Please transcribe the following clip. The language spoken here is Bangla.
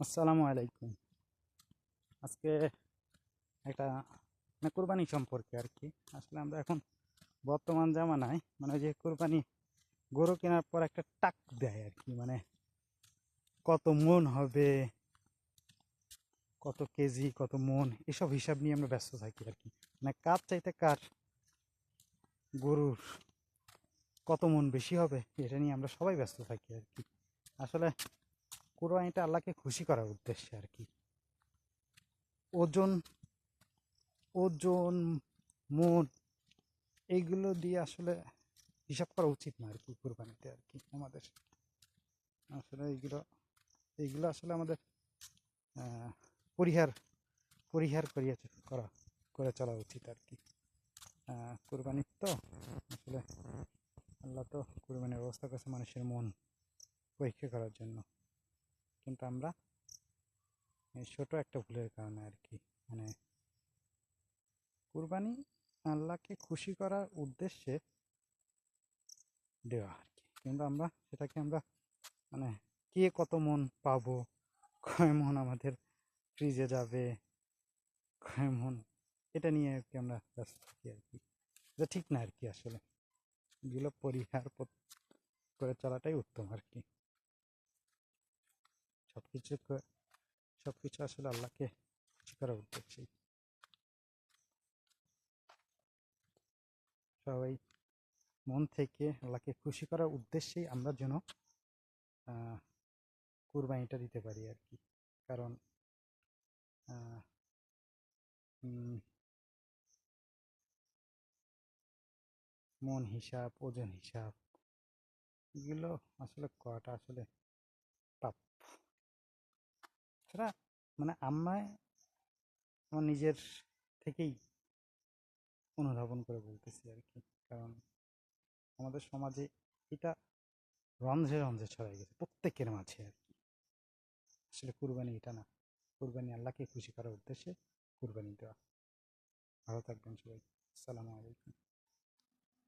আসসালামু আলাইকুম। আজকে একটা মানে কোরবানি সম্পর্কে আর কি। আসলে আমরা এখন বর্তমান জামানায় মানে ওই যে কোরবানি গরু কেনার পর একটা টাক দেয় আর কি মানে কত মন হবে, কত কেজি, কত মন, এসব হিসাব নিয়ে আমরা ব্যস্ত থাকি আর কি। মানে কার চাইতে কার গরুর কত মন বেশি হবে, এটা নিয়ে আমরা সবাই ব্যস্ত থাকি আর কি। আসলে কোরবানিটা আল্লাহকে খুশি করার উদ্দেশ্যে আর কি ওজন ওজন মন এইগুলো দিয়ে আসলে হিসাব করা উচিত না আর কি কোরবানিতে আর কি আমাদের। আসলে এইগুলো এইগুলো আসলে আমাদের পরিহার পরিহার করিয়া করা, করে চলা উচিত আর কি কোরবানির তো আসলে আল্লাহ তো কোরবানির ব্যবস্থা করেছে মানুষের মন পরীক্ষা করার জন্য। কিন্তু আমরা ছোট একটা ভুলের কারণে আর কি মানে কুরবানি আল্লাহকে খুশি করার উদ্দেশ্যে দেওয়া আর কি। কিন্তু আমরা সেটাকে আমরা মানে কে কত মন পাবো, কয় মন আমাদের ফ্রিজে যাবে, কয় মন, এটা নিয়ে আর কি আমরা ব্যস্ত থাকি আর কি। এটা ঠিক না আর কি আসলে। এগুলো পরিহার করে চলাটাই উত্তম আর কি। কিছু সব কিছু আসলে আল্লাহকে খুশি করার উদ্দেশ্যেই সবাই মন থেকে আল্লাহকে খুশি করার উদ্দেশ্যেই আমরা যেন কুরবানিটা দিতে পারি আর কি। কারণ মন হিসাব, ওজন হিসাব, এগুলো আসলে করাটা আসলে টাফ সেটা মানে আমায় আমার নিজের থেকেই অনুধাবন করে বলতেছি আর কি। কারণ আমাদের সমাজে এটা রন্ধ্রে রন্ধ্রে ছড়াই গেছে, প্রত্যেকের মাঝে আর কি। আসলে কুরবানি এটা না। কুরবানি আল্লাহকে খুশি করার উদ্দেশ্যে কুরবানি দেওয়া। ভালো থাকবেন সবাই। আসসালামু আলাইকুম।